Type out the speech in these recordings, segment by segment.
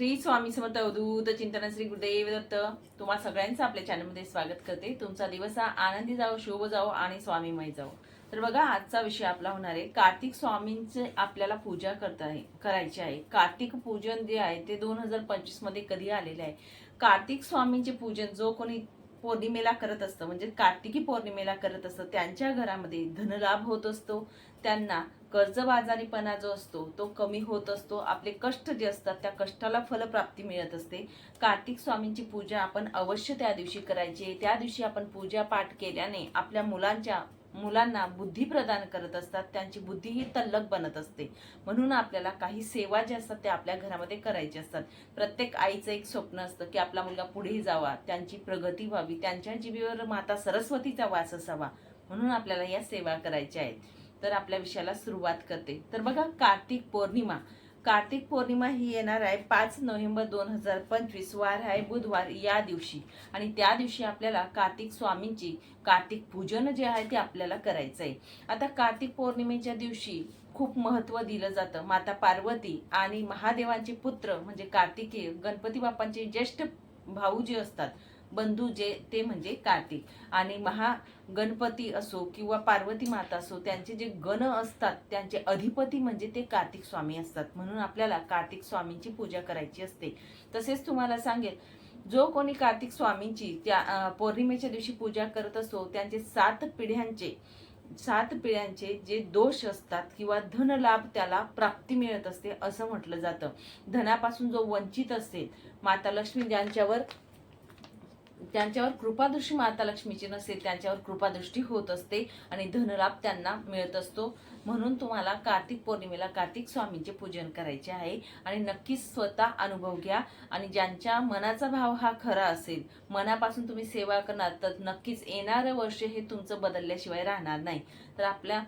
श्री स्वामी समर्थ अवधूत चिंतन श्री गुरुदेव दत्त तुम्हा सगळ्यांचं आपल्या चॅनलमध्ये स्वागत करते. तुमचा दिवस हा आनंदी जावो शुभ जावो आणि स्वामीमय जावो. तर बघा आजचा विषय आपला होणार आहे. कार्तिक स्वामींचे आपल्याला पूजा करता आहे करायची आहे. कार्तिक पूजन जे आहे ते दोन हजार पंचवीसमध्ये कधी आलेले आहे? कार्तिक स्वामींचे पूजन जो कोणी पौर्णिमेला करत असतं म्हणजे कार्तिकी पौर्णिमेला करत असतं त्यांच्या घरामध्ये धनलाभ होत असतो. त्यांना कर्जबाजारीपणा जो असतो तो कमी होत असतो. आपले कष्ट जे असतात त्या कष्टाला फलप्राप्ती मिळत असते. कार्तिक स्वामींची पूजा आपण अवश्य त्या दिवशी करायची त्या दिवशी आपण पूजा पाठ केल्याने आपल्या मुलांच्या मुलांना बुद्धी प्रदान करत असतात. त्यांची बुद्धी ही तल्लक बनत असते. म्हणून आपल्याला काही सेवा ज्या असतात त्या आपल्या घरामध्ये करायच्या असतात. प्रत्येक आईचं एक स्वप्न असतं की आपला मुलगा पुढे जावा त्यांची प्रगती व्हावी त्यांच्या जीवीवर माता सरस्वतीचा वास असावा. म्हणून आपल्याला या सेवा करायच्या आहेत. तर आपल्या विषयाला सुरुवात करते. तर बघा कार्तिक पौर्णिमा. कार्तिक पौर्णिमा ही येणार आहे पाच नोव्हेंबर दोन हजार पंचवीस. वार आहे बुधवार या दिवशी. आणि त्या दिवशी आपल्याला कार्तिक स्वामींची कार्तिक पूजन जे आहे ते आपल्याला करायचं आहे आता कार्तिक पौर्णिमेच्या दिवशी खूप महत्त्व दिलं जातं. माता पार्वती आणि महादेवांचे पुत्र म्हणजे कार्तिकेय गणपती बाप्पांचे ज्येष्ठ भाऊ जे असतात बंधू जे ते म्हणजे कार्तिक. आणि महा गणपती असो किंवा पार्वती माता असो त्यांचे जे गण असतात त्यांचे अधिपती म्हणजे ते कार्तिक स्वामी असतात. म्हणून आपल्याला कार्तिक स्वामींची पूजा करायची असते. तसेच तुम्हाला सांगेल जो कोणी कार्तिक स्वामींची त्या पौर्णिमेच्या दिवशी पूजा करत असतो त्यांचे सात पिढ्यांचे सात पिढ्यांचे जे दोष असतात किंवा धनलाभ त्याला प्राप्ती मिळत असते असं म्हटलं जातं. धनापासून जो वंचित असेल माता लक्ष्मी ज्यांच्यावर त्यांच्यावर कृपादृष्टी माता लक्ष्मीची नसेल त्यांच्यावर कृपादृष्टी होत असते आणि धनलाभ त्यांना मिळत असतो. म्हणून तुम्हाला कार्तिक पौर्णिमेला कार्तिक स्वामींचे पूजन करायचे आहे आणि नक्कीच स्वतः अनुभव घ्या. आणि ज्यांच्या मनाचा भाव हा खरा असेल मनापासून तुम्ही सेवा करणार तर नक्कीच येणारं वर्ष हे तुमचं बदलल्याशिवाय राहणार नाही. तर आपल्या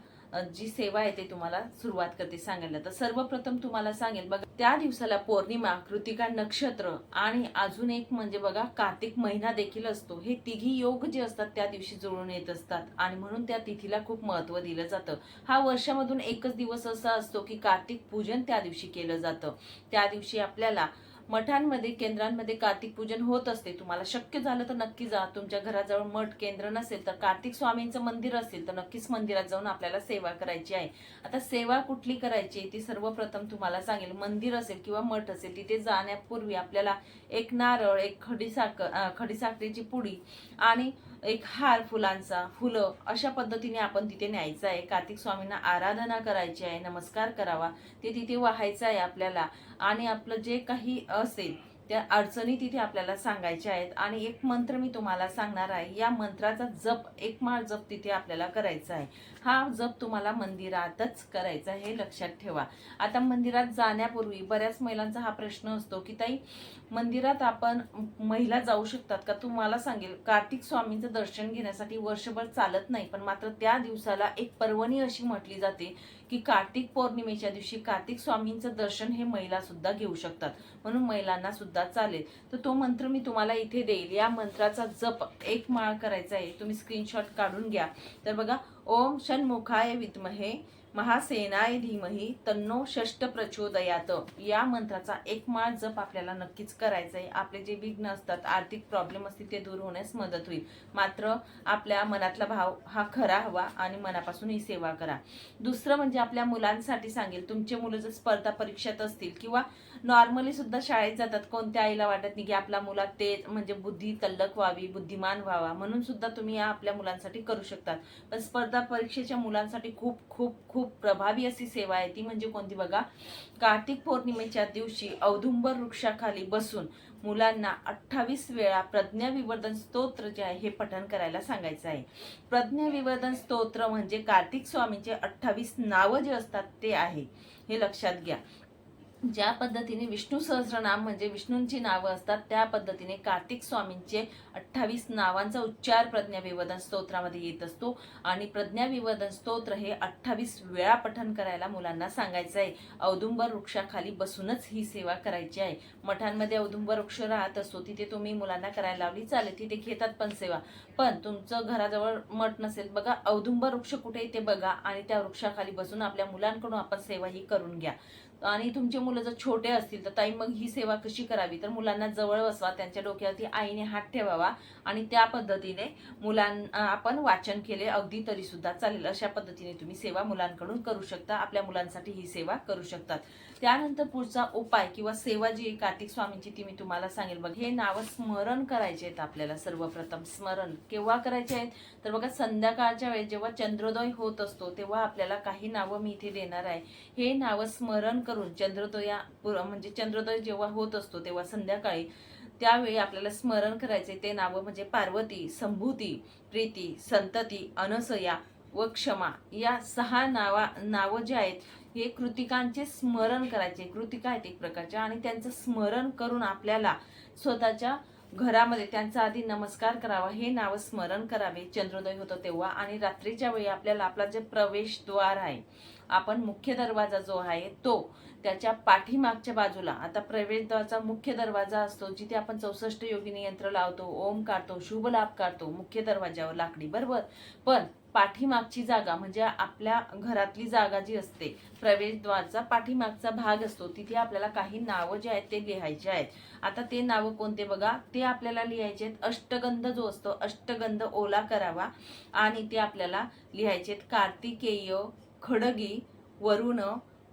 जी सेवा आहे ते तुम्हाला सुरुवात करते सांगायला. तर सर्वप्रथम तुम्हाला सांगेल बघा त्या दिवसाला पौर्णिमा कृतिका नक्षत्र आणि अजून एक म्हणजे बघा कार्तिक महिना देखील असतो. हे तिघी योग जे असतात त्या दिवशी जुळून येत असतात आणि म्हणून त्या तिथीला खूप महत्त्व दिलं जातं. हा वर्षामधून एकच दिवस असा असतो की कार्तिक पूजन त्या दिवशी केलं जातं. त्या दिवशी आपल्याला मठांमध्ये केंद्रांमध्ये कार्तिक पूजन होत असते. तुम्हाला शक्य झालं तर नक्की जा. तुमच्या घराजवळ मठ केंद्र नसेल तर कार्तिक स्वामींचं मंदिर असेल तर नक्कीच मंदिरात जाऊन आपल्याला सेवा करायची आहे. आता सेवा कुठली करायची ती सर्वप्रथम तुम्हाला सांगेल. मंदिर असेल किंवा मठ असेल तिथे जाण्यापूर्वी आपल्याला एक नारळ एक खडीसाखर खडीसाखरेची पुडी आणि एक हार फुलांचा फुलं अशा पद्धतीने आपण तिथे न्यायचं आहे. कार्तिक स्वामींना आराधना करायची आहे नमस्कार करावा. ते तिथे वाहायचं आहे आपल्याला. आणि आपलं जे काही असेल त्या अडचणी तिथे आपल्याला सांगायच्या आहेत. आणि एक मंत्र मी तुम्हाला सांगणार आहे. या मंत्राचा जप एक माळ जप तिथे आपल्याला करायचा आहे. हा जप तुम्हाला मंदिरातच करायचा आहे हे लक्षात ठेवा. आता मंदिरात जाण्यापूर्वी बऱ्याच महिलांचा हा प्रश्न असतो की ताई मंदिरात आपण महिला जाऊ शकतात का? तुम्हाला सांगेल कार्तिक स्वामींचं दर्शन घेण्यासाठी वर्षभर चालत नाही पण मात्र त्या दिवसाला एक पर्वणी अशी म्हटली जाते की कार्तिक पौर्णिमेच्या दिवशी कार्तिक स्वामींचं दर्शन हे महिला सुद्धा घेऊ शकतात. म्हणून महिलांना सुद्धा चालेल. तर तो मंत्र मी तुम्हाला इथे देईल. या मंत्राचा जप एक माळ करायचा आहे. तुम्ही स्क्रीनशॉट काढून घ्या. तर बघा ओम षण्मुखाय विद्महे महासेनाय धीमही तन्नो षष्ट प्रचोदयात. या मंत्राचा एक माळ जप आपल्याला नक्कीच करायचा आहे आपले जे विघ्न असतात आर्थिक प्रॉब्लेम असतील ते दूर होण्यास मदत होईल. मात्र आपल्या मनातला भाव हा खरा हवा आणि मनापासून ही सेवा करा. दुसरं म्हणजे आपल्या मुलांसाठी सांगेल. तुमचे मुलं जर स्पर्धा परीक्षेत असतील किंवा नॉर्मली सुद्धा शाळेत जातात कोणत्या आईला वाटत नाही की आपला मुला ते म्हणजे बुद्धी तल्लक व्हावी बुद्धिमान व्हावा म्हणून सुद्धा तुम्ही या आपल्या मुलांसाठी करू शकतात. पण स्पर्धा परीक्षेच्या मुलांसाठी खूप खूप खूप खूप प्रभावी अशी सेवा आहे. ती म्हणजे कोणती बघा? कार्तिक पौर्णिमेच्या दिवशी औदुंबर वृक्षाखाली बसून मुलांना अठ्ठावीस वेळा प्रज्ञाविवर्धन स्तोत्र जे आहे हे पठण करायला सांगायचं आहे. प्रज्ञाविवर्धन स्तोत्र म्हणजे कार्तिक स्वामींचे अठ्ठावीस नावं जे असतात ते आहे. हे लक्षात घ्या. ज्या पद्धतीने विष्णू सहस्रनाम म्हणजे विष्णूंची नावं असतात त्या पद्धतीने कार्तिक स्वामींचे अठ्ठावीस नावांचा उच्चार प्रज्ञाविवर्धन स्तोत्रामध्ये येत असतो. आणि प्रज्ञाविवर्धन स्तोत्र हे अठ्ठावीस वेळा पठण करायला मुलांना सांगायचं आहे. औदुंबर वृक्षाखाली बसूनच ही सेवा करायची आहे. मठांमध्ये औदुंबर वृक्ष राहत असतो तिथे तुम्ही मुलांना करायला लावली चालेल तिथे घेतात पण सेवा. पण तुमचं घराजवळ मठ नसेल बघा औदुंबर वृक्ष कुठे आहे ते बघा आणि त्या वृक्षाखाली बसून आपल्या मुलांकडून आपण सेवा ही करून घ्या. आणि तुमचे मुलं जर छोटे असतील तर ताई मग ही सेवा कशी करावी? तर मुलांना जवळ बसवा त्यांच्या डोक्यावरती आईने हात ठेवावा आणि त्या पद्धतीने मुलांना आपण वाचन केले अगदी तरीसुद्धा चालेल. अशा पद्धतीने तुम्ही सेवा मुलांकडून करू शकता. आपल्या मुलांसाठी ही सेवा करू शकतात. त्यानंतर पुढचा उपाय किंवा सेवा जी कार्तिक स्वामींची ती मी तुम्हाला सांगेल. बघ हे नावं स्मरण करायचे आहेत आपल्याला सर्वप्रथम. स्मरण केव्हा करायचे आहेत? तर बघा संध्याकाळच्या वेळेस जेव्हा चंद्रोदय होत असतो तेव्हा आपल्याला काही नावं मी इथे देणार आहे. हे नावं स्मरण करून चंद्रोदया म्हणजे चंद्रोदय जेव्हा होत असतो तेव्हा संध्याकाळी त्यावेळी आपल्याला स्मरण करायचे. ते नावं म्हणजे पार्वती संभूती प्रीती संतती अनसया व क्षमा. या सहा नावा नावं जे आहेत हे कृतिकांचे स्मरण करायचे. कृतिका आहेत एक प्रकारच्या आणि त्यांचं स्मरण करून आपल्याला स्वतःच्या घरामध्ये त्यांचा आधी नमस्कार करावा. हे नाव स्मरण करावे. चंद्रोदय होतो तेव्हा आणि रात्रीच्या वेळी आपल्याला आपला जे प्रवेशद्वार आहे आपण मुख्य दरवाजा जो आहे तो त्याच्या पाठीमागच्या बाजूला आता प्रवेशद्वाराचा मुख्य दरवाजा असतो जिथे आपण चौसष्ट योगिनी यंत्र लावतो ओम काढतो शुभ लाभ काढतो मुख्य दरवाजावर लाकडी बरोबर? पण पाठीमागची जागा म्हणजे आपल्या घरातली जागा जी असते प्रवेशद्वारचा पाठीमागचा भाग असतो तिथे आपल्याला काही नावं जे आहेत ते लिहायचे आहेत. आता ते नावं कोणते बघा? ते आपल्याला लिहायचे आहेत. अष्टगंध जो असतो अष्टगंध ओला करावा आणि ते आपल्याला लिहायचे आहेत. कार्तिकेय खडगी वरुण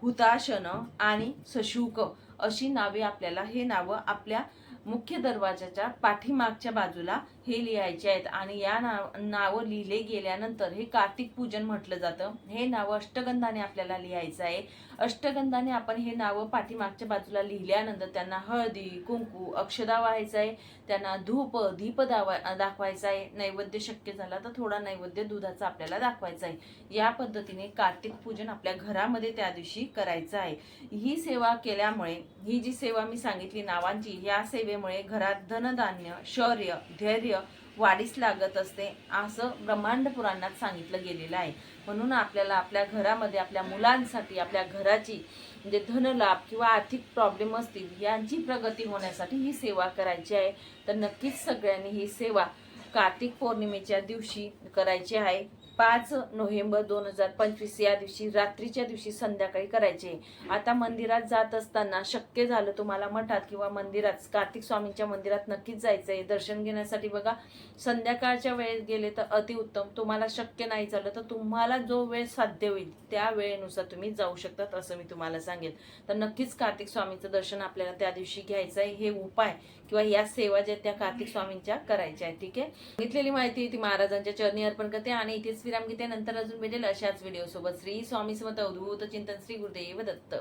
हुताशन आणि सशुक अशी नावे आपल्याला हे नावं आपल्या मुख्य दरवाजाच्या पाठीमागच्या बाजूला हे लिहायचे आहेत आणि या नाव नावं लिहिले गेल्यानंतर हे कार्तिक पूजन म्हटलं जातं. हे नावं अष्टगंधाने आपल्याला लिहायचं आहे. अष्टगंधाने आपण हे नावं पाठीमागच्या बाजूला लिहिल्यानंतर त्यांना हळदी कुंकू अक्षदा व्हायचं आहे. त्यांना धूप दीप दावा दाखवायचा आहे. नैवेद्य शक्य झाला तर थोडा नैवेद्य दुधाचा आपल्याला दाखवायचा आहे. या पद्धतीने कार्तिक पूजन आपल्या घरामध्ये त्या दिवशी करायचं आहे. ही सेवा केल्यामुळे ही जी सेवा मी सांगितली नावांची या सेवेमुळे घरात धनधान्य शौर्य धैर्य वाढीस लागत असते असं ब्रह्मांड पुराणात सांगितलं गेलेलं आहे. म्हणून आपल्याला आपल्या घरामध्ये आपल्या मुलांसाठी आपल्या घराची म्हणजे धनलाभ किंवा आर्थिक प्रॉब्लेम असतील यांची प्रगती होण्यासाठी ही सेवा करायची आहे. तर नक्कीच सगळ्यांनी ही सेवा कार्तिक पौर्णिमेच्या दिवशी करायची आहे. पाच नोव्हेंबर दोन हजार पंचवीस या दिवशी रात्रीच्या दिवशी संध्याकाळी करायचे. आता मंदिरात जात असताना शक्य झालं तुम्हाला मठात किंवा मंदिरात कार्तिक स्वामींच्या मंदिरात नक्कीच जायचं आहे दर्शन घेण्यासाठी बघा संध्याकाळच्या वेळेत गेले तर अतिउत्तम तुम्हाला शक्य नाही झालं तर तुम्हाला जो वेळ साध्य होईल त्या वेळेनुसार तुम्ही जाऊ शकतात असं मी तुम्हाला सांगेन तर नक्कीच कार्तिक स्वामींचं दर्शन आपल्याला त्या दिवशी घ्यायचं आहे हे उपाय किंवा या सेवा ज्या त्या कार्तिक स्वामींच्या करायच्या आहेत ठीक आहे? घेतलेली माहिती ती महाराजांच्या चरणी अर्पण करते आणि इथेच विराम घेते नंतर अजून भेटेल अशाच व्हिडिओ सोबत. श्री स्वामी समत अवधूत चिंतन श्री गुरुदेव दत्त.